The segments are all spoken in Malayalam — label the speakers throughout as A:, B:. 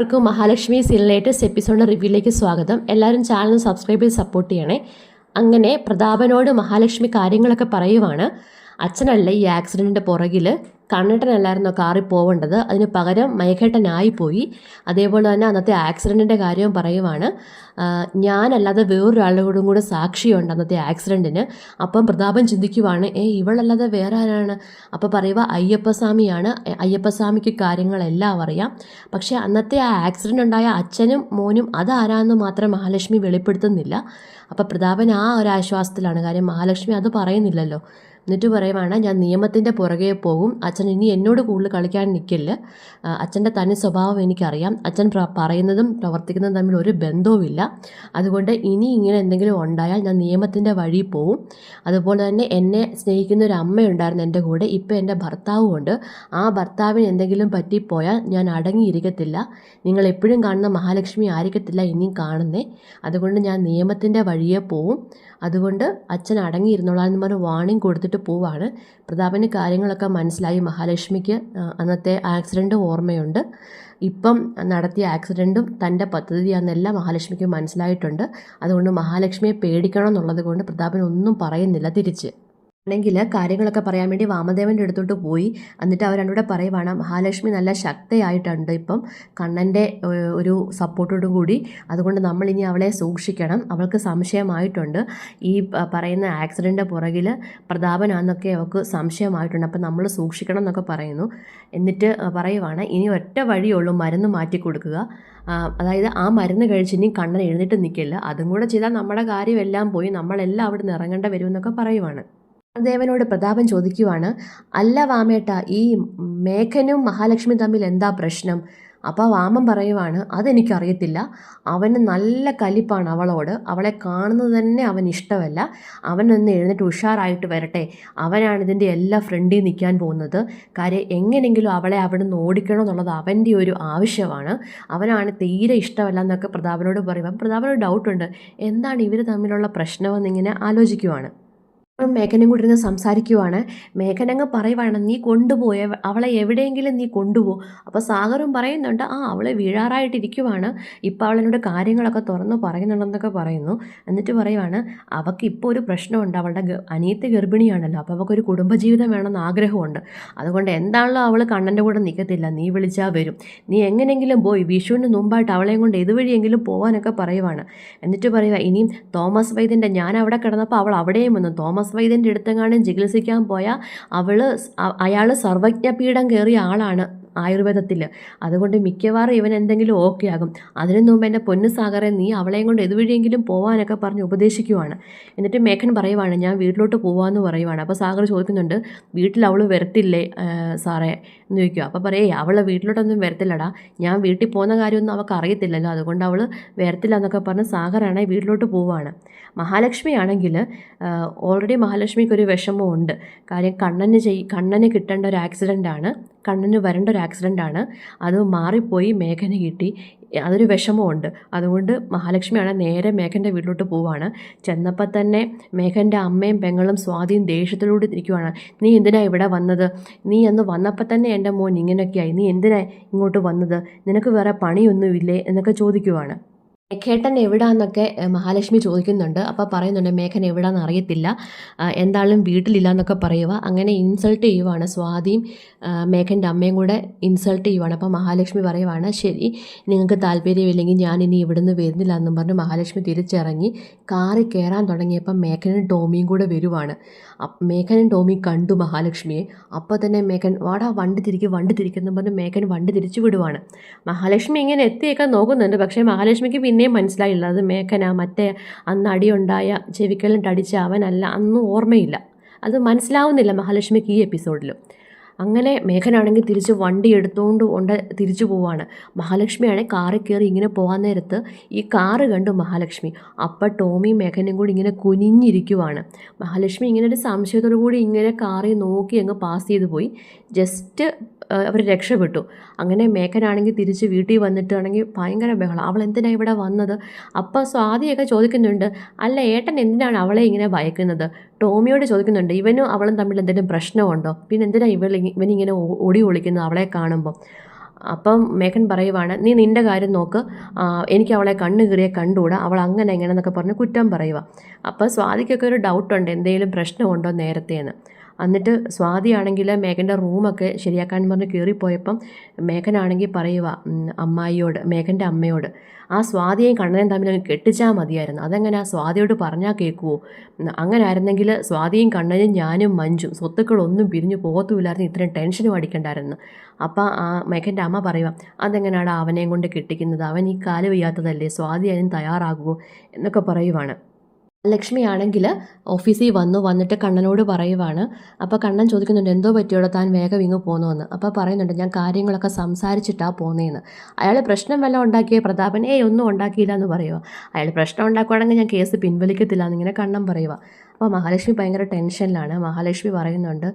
A: എല്ലാവർക്കും മഹാലക്ഷ്മി സീരിയൽ ലേറ്റസ്റ്റ് എപ്പിസോഡിന്റെ റിവ്യൂയിലേക്ക് സ്വാഗതം. എല്ലാവരും ചാനൽ സബ്സ്ക്രൈബ് ചെയ്ത് സപ്പോർട്ട് ചെയ്യണേ. അങ്ങനെ പ്രതാപനോട് മഹാലക്ഷ്മി കാര്യങ്ങളൊക്കെ പറയുവാണ്. അച്ഛനല്ല ഈ ആക്സിഡന്റിന്റെ പുറകിൽ കണ്ണേട്ടനല്ലായിരുന്നോ കാറിൽ പോവേണ്ടത്? അതിന് പകരം മയക്കേട്ടനായിപ്പോയി. അതേപോലെ തന്നെ അന്നത്തെ ആക്സിഡന്റിന്റെ കാര്യവും പറയുവാണ്. ഞാനല്ലാതെ വേറൊരാളുകൂടും കൂടെ സാക്ഷിയുണ്ട് അന്നത്തെ ആക്സിഡന്റിന് അപ്പം പ്രതാപൻ ചിന്തിക്കുവാണ് ഏ ഇവളല്ലാതെ വേറെ ആരാണ്? അപ്പോൾ പറയുക അയ്യപ്പസ്വാമിയാണ്. അയ്യപ്പസ്വാമിക്ക് കാര്യങ്ങളെല്ലാം അറിയാം. പക്ഷേ അന്നത്തെ ആ ആക്സിഡന്റ് ഉണ്ടായ അച്ഛനും മോനും അതാരാന്ന് മാത്രം മഹാലക്ഷ്മി വെളിപ്പെടുത്തുന്നില്ല. അപ്പോൾ പ്രതാപൻ ആ ഒരു ആശ്വാസത്തിലാണ് കാര്യം മഹാലക്ഷ്മി അത് പറയുന്നില്ലല്ലോ. എന്നിട്ട് പറയുവാണ് ഞാൻ നിയമത്തിന്റെ പുറകെ പോകും. അച്ഛൻ ഇനി എന്നോട് കൂടുതൽ കളിക്കാൻ നിൽക്കില്ല അച്ഛന്റെ തനി സ്വഭാവം എനിക്കറിയാം. അച്ഛൻ പറയുന്നതും പ്രവർത്തിക്കുന്നതും തമ്മിൽ ഒരു ബന്ധവുമില്ല. അതുകൊണ്ട് ഇനി ഇങ്ങനെ എന്തെങ്കിലും ഉണ്ടായാൽ ഞാൻ നിയമത്തിന്റെ വഴി പോവും. അതുപോലെ തന്നെ എന്നെ സ്നേഹിക്കുന്ന ഒരു അമ്മയുണ്ടായിരുന്നു എന്റെ കൂടെ. ഇപ്പോൾ എന്റെ ഭർത്താവും ഉണ്ട് ആ ഭർത്താവിന് എന്തെങ്കിലും പറ്റിപ്പോയാൽ ഞാൻ അടങ്ങിയിരിക്കത്തില്ല. നിങ്ങൾ എപ്പോഴും കാണുന്ന മഹാലക്ഷ്മി ആയിരിക്കത്തില്ല ഇനിയും കാണുന്നേ. അതുകൊണ്ട് ഞാൻ നിയമത്തിന്റെ വഴിയെ പോവും. അതുകൊണ്ട് അച്ഛൻ അടങ്ങിയിരുന്നോളാം എന്ന് പറഞ്ഞ് വാണിംഗ് കൊടുത്തിട്ട് പോവാണ്. പ്രതാപന് കാര്യങ്ങളൊക്കെ മനസ്സിലായി. മഹാലക്ഷ്മിക്ക് അന്നത്തെ ആക്സിഡന്റ് ഓർമ്മയുണ്ട്. ഇപ്പം നടത്തിയ ആക്സിഡന്റും തന്റെ പദ്ധതിയാണെന്നെല്ലാം മഹാലക്ഷ്മിക്ക് മനസ്സിലായിട്ടുണ്ട്. അതുകൊണ്ട് മഹാലക്ഷ്മിയെ പേടിക്കണം എന്നുള്ളത് കൊണ്ട് പ്രതാപൻ ഒന്നും പറയുന്നില്ല. തിരിച്ച്. ആണെങ്കിൽ കാര്യങ്ങളൊക്കെ പറയാൻ വേണ്ടി വാമദേവന്റെ അടുത്തോട്ട് പോയി. എന്നിട്ട് അവർ രണ്ടുകൂടെ പറയുവാണ് മഹാലക്ഷ്മി നല്ല ശക്തയായിട്ടുണ്ട് ഇപ്പം. കണ്ണന്റെ ഒരു സപ്പോർട്ടോടും കൂടി. അതുകൊണ്ട് നമ്മൾ ഇനി അവളെ സൂക്ഷിക്കണം. അവൾക്ക് സംശയമായിട്ടുണ്ട്. ഈ പറയുന്ന ആക്സിഡന്റ് പുറകിൽ പ്രതാപനാന്നൊക്കെ അവൾക്ക് സംശയമായിട്ടുണ്ട്. അപ്പം നമ്മൾ സൂക്ഷിക്കണം എന്നൊക്കെ പറയുന്നു. എന്നിട്ട് പറയുവാണ് ഇനി ഒറ്റ വഴിയുള്ളൂ മരുന്ന് മാറ്റി കൊടുക്കുക. അതായത് ആ മരുന്ന് കഴിച്ച് ഇനി കണ്ണൻ എഴുന്നേറ്റ് നിൽക്കില്ല. അതും കൂടെ ചെയ്താൽ നമ്മുടെ കാര്യമെല്ലാം പോയി. നമ്മളെല്ലാം അവിടെ നിന്ന് ഇറങ്ങേണ്ട വരുമെന്നൊക്കെ പറയുവാണ്. ദേവനോട് പ്രതാപൻ ചോദിക്കുവാണ് അല്ല വാമേട്ട ഈ മേഘനും മഹാലക്ഷ്മി തമ്മിൽ എന്താ പ്രശ്നം? അപ്പോൾ വാമൻ പറയുവാണ് അതെനിക്കറിയത്തില്ല. അവന് നല്ല കലിപ്പാണ് അവളോട്. അവളെ കാണുന്നത് തന്നെ അവൻ ഇഷ്ടമല്ല. അവനൊന്ന് എഴുന്നേറ്റ് ഉഷാറായിട്ട് വരട്ടെ. അവനാണ് ഇതിന്റെ എല്ലാ ഫ്രണ്ടിൽ നിൽക്കാൻ പോകുന്നത്. കാര്യം എങ്ങനെയെങ്കിലും അവളെ അവിടെ നിന്ന് ഓടിക്കണം എന്നുള്ളത് അവന്റെ ഒരു ആവശ്യമാണ്. അവനാണ് തീരെ ഇഷ്ടമല്ല എന്നൊക്കെ പ്രതാപനോട് പറയുമ്പോൾ പ്രതാപനോട് ഡൗട്ടുണ്ട് എന്താണ് ഇവർ തമ്മിലുള്ള പ്രശ്നമെന്നിങ്ങനെ ആലോചിക്കുവാണ്. അപ്പം മേഘനും കൂടി ഇരുന്ന് സംസാരിക്കുവാണ്. മേഘനങ്ങ് പറയുവാണ് നീ കൊണ്ടുപോയ അവളെ എവിടെയെങ്കിലും നീ കൊണ്ടുപോ. അപ്പോൾ സാഗറും പറയുന്നുണ്ട് ആ അവളെ വീഴാറായിട്ടിരിക്കുവാണ്. ഇപ്പോൾ അവളെന്നോട് കാര്യങ്ങളൊക്കെ തുറന്ന് പറയുന്നുണ്ടെന്നൊക്കെ പറയുന്നു. എന്നിട്ട് പറയുവാണ് അവൾക്ക് ഇപ്പോൾ ഒരു പ്രശ്നമുണ്ട്. അവളുടെ അനിയത്തെ ഗർഭിണിയാണല്ലോ. അപ്പോൾ അവൾക്കൊരു കുടുംബജീവിതം വേണമെന്ന് ആഗ്രഹമുണ്ട്. അതുകൊണ്ട് എന്താണല്ലോ അവൾ കണ്ണന്റെ കൂടെ നിൽക്കത്തില്ല നീ വിളിച്ചാൽ വരും. നീ എങ്ങനെയെങ്കിലും പോയി വിഷുവിന് മുമ്പായിട്ട് അവളെയും കൊണ്ട് ഇതുവഴിയെങ്കിലും പോകാനൊക്കെ പറയുവാണ്. എന്നിട്ട് പറയുക ഇനിയും തോമസ് വൈദ്യന്റെ ഞാൻ അവിടെ കിടന്നപ്പോൾ അവൾ അവിടെയും വന്നു. തോമസ് വൈദ്യന്റെ അടുത്തെങ്ങാനും ചികിത്സിക്കാൻ പോയാൽ അവൾ അയാൾ സർവജ്ഞപീഠം കയറിയ ആളാണ്. ആയുർവേദത്തിൽ അതുകൊണ്ട് മിക്കവാറും ഇവൻ എന്തെങ്കിലും ഓക്കെ ആകും. അതിനു മുമ്പ് എന്റെ പൊന്നു സാഗറെ നീ അവളെയും കൊണ്ട് എതുവഴിയെങ്കിലും പോവാനൊക്കെ പറഞ്ഞ് ഉപദേശിക്കുവാണ്. എന്നിട്ട് മേഘൻ പറയുവാണ് ഞാൻ വീട്ടിലോട്ട് പോവാമെന്ന് പറയുവാണ്. അപ്പോൾ സാഗർ ചോദിക്കുന്നുണ്ട് വീട്ടിൽ അവൾ വരത്തില്ലേ സാറേ? എന്ന് ചോദിക്കുക അപ്പോൾ പറയേ അവളെ വീട്ടിലോട്ടൊന്നും വരത്തില്ലടാ. ഞാൻ വീട്ടിൽ പോകുന്ന കാര്യമൊന്നും അവൾക്ക് അറിയത്തില്ലല്ലോ. അതുകൊണ്ട് അവൾ വരത്തില്ല എന്നൊക്കെ പറഞ്ഞ് സാഗറാണെ വീട്ടിലോട്ട് പോവാണ്. മഹാലക്ഷ്മി ആണെങ്കിൽ ഓൾറെഡി മഹാലക്ഷ്മിക്ക് ഒരു വിഷമമുണ്ട്. കാര്യം കണ്ണന് ചെയ് കണ്ണന് കിട്ടേണ്ട ഒരു ആക്സിഡന്റ് ആണ് കണ്ണന് വരേണ്ട ഒരു ആക്സിഡന്റ് ആണ്. അത് മാറിപ്പോയി മേഘന് കിട്ടി. അതൊരു വിഷമമുണ്ട്. അതുകൊണ്ട് മഹാലക്ഷ്മിയാണ് നേരെ മേഘന്റെ വീട്ടിലോട്ട് പോവാണ്. ചെന്നപ്പോൾ തന്നെ മേഘന്റെ അമ്മയും പെങ്ങളും സ്വാതിയും ദേഷ്യത്തിലൂടെ ഇരിക്കുവാണ്. നീ എന്തിനാ ഇവിടെ വന്നത്? നീ അന്ന് വന്നപ്പോൾ തന്നെ എന്റെ മോൻ ഇങ്ങനെയൊക്കെയായി നീ എന്തിനാ ഇങ്ങോട്ട് വന്നത്? നിനക്ക് വേറെ പണിയൊന്നുമില്ലേ? എന്നൊക്കെ ചോദിക്കുവാണ്. മേഘേട്ടൻ എവിടാന്നൊക്കെ മഹാലക്ഷ്മി ചോദിക്കുന്നുണ്ട്. അപ്പോൾ പറയുന്നുണ്ട് മേഘൻ എവിടാന്ന് അറിയത്തില്ല. എന്താളും വീട്ടിലില്ല എന്നൊക്കെ പറയുക അങ്ങനെ ഇൻസൾട്ട് ചെയ്യുവാണ് സ്വാതിയും മേഘന്റെ അമ്മയും കൂടെ ഇൻസൾട്ട് ചെയ്യുവാണ്. അപ്പോൾ മഹാലക്ഷ്മി പറയുവാണ് ശരി നിങ്ങൾക്ക് താല്പര്യമില്ലെങ്കിൽ ഞാൻ ഇനി ഇവിടുന്ന് വരുന്നില്ല എന്നും പറഞ്ഞ് മഹാലക്ഷ്മി തിരിച്ചിറങ്ങി കാറിൽ കയറാൻ തുടങ്ങിയപ്പോൾ മേഘനും ടോമിയും കൂടെ വരുവാണ്. മേഘനും ടോമിയും കണ്ടു മഹാലക്ഷ്മിയെ. അപ്പോൾ തന്നെ മേഘൻ വാടാ വണ്ടി തിരിക്കും വണ്ടി തിരിക്കുന്നു പറഞ്ഞ് മേഘൻ വണ്ടി തിരിച്ചു വിടുവാണ്. മഹാലക്ഷ്മി ഇങ്ങനെ എത്തിയേക്കാൻ നോക്കുന്നുണ്ട്. പക്ഷേ മഹാലക്ഷ്മിക്ക് പിന്നെയും മനസ്സിലായുള്ളത് മേഘന മറ്റേ അന്ന് അടിയുണ്ടായ ചെവിക്കലിട്ട് അടിച്ച അവനല്ല അന്നും ഓർമ്മയില്ല. അത് മനസ്സിലാവുന്നില്ല മഹാലക്ഷ്മിക്ക് ഈ എപ്പിസോഡിലും. അങ്ങനെ മേഘനാണെങ്കിൽ തിരിച്ച് വണ്ടി എടുത്തുകൊണ്ട് കൊണ്ട് തിരിച്ചു പോവാണ്. മഹാലക്ഷ്മിയാണെങ്കിൽ കാറിൽ കയറി ഇങ്ങനെ പോകാൻ നേരത്ത് ഈ കാറ് കണ്ടു മഹാലക്ഷ്മി. അപ്പം ടോമി മേഘനും കൂടി ഇങ്ങനെ കുനിഞ്ഞിരിക്കുവാണ്. മഹാലക്ഷ്മി ഇങ്ങനെ ഒരു സംശയത്തോടു കൂടി ഇങ്ങനെ കാറിൽ നോക്കി അങ്ങ് പാസ് ചെയ്തു പോയി. ജസ്റ്റ് അവർ രക്ഷപ്പെട്ടു. അങ്ങനെ മേക്കനാണെങ്കിൽ തിരിച്ച് വീട്ടിൽ വന്നിട്ടാണെങ്കിൽ ഭയങ്കര ബഹളം. അവൾ എന്തിനാണ് ഇവിടെ വന്നത്? അപ്പം സ്വാതിയൊക്കെ ചോദിക്കുന്നുണ്ട്. അല്ല ഏട്ടൻ എന്തിനാണ് അവളെ ഇങ്ങനെ ഭയക്കുന്നത്? ടോമിയോട് ചോദിക്കുന്നുണ്ട്. ഇവനും അവളും തമ്മിൽ എന്തെങ്കിലും പ്രശ്നമുണ്ടോ? പിന്നെ എന്തിനാണ് ഇവൾ ഇവനിങ്ങനെ ഓടി ഒളിക്കുന്നത് അവളെ കാണുമ്പോൾ അപ്പം മേഘൻ പറയുവാണ് നീ നിന്റെ കാര്യം നോക്ക്. എനിക്ക് അവളെ കണ്ണ് കീറിയ കണ്ടുകൂടാ. അവൾ അങ്ങനെ എങ്ങനെ എന്നൊക്കെ പറഞ്ഞ് കുറ്റം പറയുക അപ്പോൾ സ്വാതിക്കൊക്കെ ഒരു ഡൗട്ടുണ്ട് എന്തെങ്കിലും പ്രശ്നമുണ്ടോ നേരത്തേന്ന്? എന്നിട്ട് സ്വാതിയാണെങ്കിൽ മേഘന്റെ റൂമൊക്കെ ശരിയാക്കാൻ പറഞ്ഞ് കയറിപ്പോയപ്പം മേഘനാണെങ്കിൽ പറയുക അമ്മായിയോട് മേഘന്റെ അമ്മയോട് ആ സ്വാതിയെയും കണ്ണനെയും തമ്മിൽ അങ്ങ് കെട്ടിച്ചാൽ മതിയായിരുന്നു. അതെങ്ങനെ ആ സ്വാതിയോട് പറഞ്ഞാൽ കേൾക്കുമോ അങ്ങനെ ആയിരുന്നെങ്കിൽ സ്വാതിയും കണ്ണനും ഞാനും മഞ്ചും സ്വത്തുക്കളൊന്നും പിരിഞ്ഞു പോകത്തുമില്ലായിരുന്നു. ഇത്രയും ടെൻഷനും അടിക്കണ്ടായിരുന്നു. അപ്പം ആ മേഘന്റെ അമ്മ പറയുക അതെങ്ങനെയാണ് അവനെയും കൊണ്ട് കെട്ടിക്കുന്നത്? അവൻ ഈ കാൽ വയ്യാത്തതല്ലേ? സ്വാതി അതിന് തയ്യാറാകുമോ എന്നൊക്കെ പറയുവാണ്. ലക്ഷ്മി ആണെങ്കിൽ ഓഫീസിൽ വന്നു വന്നിട്ട് കണ്ണനോട് പറയുവാണ്. അപ്പോൾ കണ്ണൻ ചോദിക്കുന്നുണ്ട് എന്തോ പറ്റിയോടോ? താൻ വേഗം ഇങ്ങ് പോന്നുവെന്ന് അപ്പോൾ പറയുന്നുണ്ട് ഞാൻ കാര്യങ്ങളൊക്കെ സംസാരിച്ചിട്ടാണ് പോന്നേന്ന്. അയാൾ പ്രശ്നം വല്ലതും ഉണ്ടാക്കിയ? പ്രതാപൻ ഏയ് ഒന്നും ഉണ്ടാക്കിയില്ല എന്ന് പറയുക അയാൾ പ്രശ്നം ഉണ്ടാക്കുവാണെങ്കിൽ ഞാൻ കേസ് പിൻവലിക്കത്തില്ല എന്നിങ്ങനെ കണ്ണൻ പറയുക അപ്പോൾ മഹാലക്ഷ്മി ഭയങ്കര ടെൻഷനിലാണ്. മഹാലക്ഷ്മി പറയുന്നുണ്ട്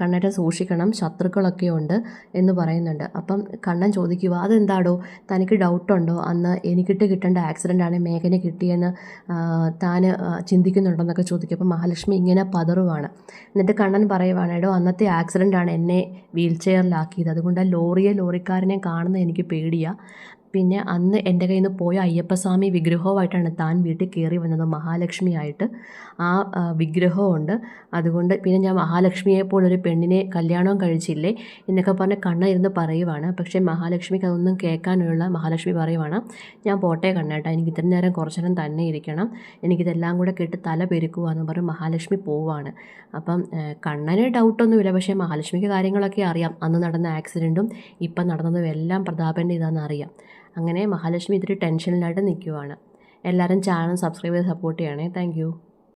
A: കണ്ണനെ സൂക്ഷിക്കണം ശത്രുക്കളൊക്കെ ഉണ്ട് എന്ന് പറയുന്നുണ്ട്. അപ്പം കണ്ണൻ ചോദിക്കുക അതെന്താടോ? തനിക്ക് ഡൗട്ടുണ്ടോ അന്ന് എനിക്കിട്ട് കിട്ടേണ്ട ആക്സിഡന്റ് ആണ് മേഘനെ കിട്ടിയെന്ന് ആ, താൻ ചിന്തിക്കുന്നുണ്ടോന്നൊക്കെ ചോദിക്കും. മഹാലക്ഷ്മി ഇങ്ങനെ പതറുവാണ്. എന്നിട്ട് കണ്ണൻ പറയുവാണ് എടോ അന്നത്തെ ആക്സിഡന്റ് ആണ് എന്നെ വീൽ ചെയറിലാക്കിയത് അതുകൊണ്ട് ലോറിയെ ലോറിക്കാരനെ കാണുന്നത് എനിക്ക് പേടിയാണ് പിന്നെ അന്ന് എന്റെ കയ്യിൽ നിന്ന് പോയ അയ്യപ്പസ്വാമി വിഗ്രഹവുമായിട്ടാണ് താൻ വീട്ടിൽ കയറി വന്നത്. മഹാലക്ഷ്മിയായിട്ട് ആ വിഗ്രഹമുണ്ട് അതുകൊണ്ട് പിന്നെ ഞാൻ മഹാലക്ഷ്മിയെ പോലൊരു പെണ്ണിനെ കല്യാണവും കഴിച്ചില്ലേ എന്നൊക്കെ പറഞ്ഞ് കണ്ണ ഇരുന്ന് പറയുവാണ്. പക്ഷേ മഹാലക്ഷ്മിക്ക് അതൊന്നും കേൾക്കാനുള്ള മഹാലക്ഷ്മി പറയുവാണ് ഞാൻ പോട്ടെ കണ്ണേട്ടാ എനിക്ക് ഇത്രയും നേരം കുറച്ചു നേരം തന്നെ ഇരിക്കണം. എനിക്കിതെല്ലാം കൂടെ കേട്ട് തല പെരുക്കുവാന്ന് പറഞ്ഞ് മഹാലക്ഷ്മി പോവാണ്. അപ്പം കണ്ണന് ഡൗട്ടൊന്നുമില്ല. പക്ഷേ മഹാലക്ഷ്മിക്ക് കാര്യങ്ങളൊക്കെ അറിയാം. അന്ന് നടന്ന ആക്സിഡന്റും ഇപ്പം നടന്നതും എല്ലാം പ്രതാപന്റെ ഇതാണെന്ന് അറിയാം. അങ്ങനെ മഹാലക്ഷ്മി ഇത്തിരി ടെൻഷനിലായിട്ട് നിൽക്കുവാണ് എല്ലാവരും ചാനൽ സബ്സ്ക്രൈബ് ചെയ്ത് സപ്പോർട്ട് ചെയ്യണേ. താങ്ക്